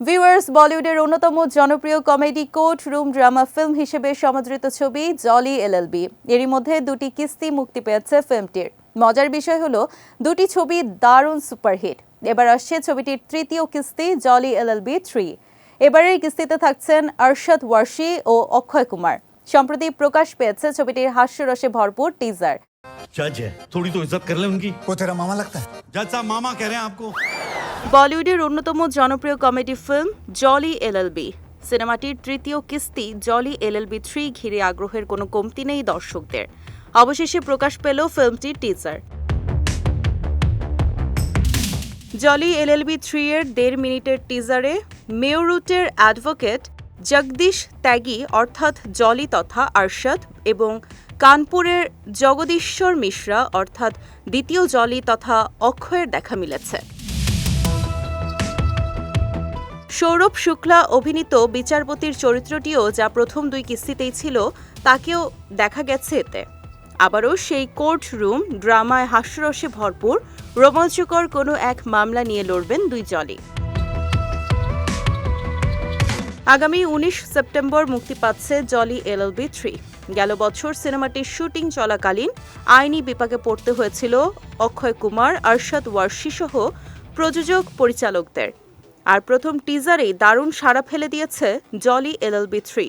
Viewers বলিউডের অন্যতম জনপ্রিয় comedy court room drama film হিসেবে সমাদৃত ছবি জলি এলএলবি এরই মধ্যে দুটি কিস্তি মুক্তি পেয়েছে ফিল্মটির মজার বিষয় হলো দুটি ছবি দারুণ সুপারহিট এবার আসছে ছবিটির তৃতীয় কিস্তি জলি এলএলবি থ্রি এবারের কিস্তিতে থাকছেন আরশাদ ওয়ার্শি ও অক্ষয় কুমার সম্প্রতি প্রকাশ পেয়েছে ছবিটির হাস্যরসে ভরপুর টিজার जज है थोड़ी तो इज्जत कर ले उनकी वो तेरा मामा लगता है जज साहब मामा कह रहे हैं आपको বলিউডের অন্যতম জনপ্রিয় কমেডি ফিল্ম জলি এলএলবি। সিনেমাটির তৃতীয় কিস্তি জলি এলএলবি থ্রি ঘিরে আগ্রহের কোনো কমতি নেই দর্শকদের। অবশেষে প্রকাশ পেল ফিল্মটির টিজার জলি এলএলবি থ্রি এর দেড় মিনিটের টিজারে মেয়রুটের অ্যাডভোকেট জগদীশ ত্যাগী, অর্থাৎ জলি তথা আরশাদ এবং কানপুরের জগদীশ্বর মিশ্রা, অর্থাৎ দ্বিতীয় জলি তথা অক্ষয়ের দেখা মিলেছে। সৌরভ শুক্লা অভিনীত বিচারপতির চরিত্রটিও যা প্রথম দুই কিস্তিতেই ছিল, তাকেও দেখা গেছে এতে। আবারও সেই কোর্ট রুম ড্রামায় হাস্যরসে ভরপুর, রোমাঞ্চকর কোনো এক মামলা নিয়ে লড়বেন দুই জলি আগামী উনিশ সেপ্টেম্বর মুক্তি পাচ্ছে জলি এলএলবি থ্রি। গেল বছর সিনেমাটির শুটিং চলাকালীন আইনি বিপাকে পড়তে হয়েছিল অক্ষয় কুমার, আরশাদ ওয়ার্শি সহ প্রযোজক পরিচালকদের আর প্রথম টিজারেই দারুণ সাড়া ফেলে দিয়েছে জলি এলএলবি থ্রি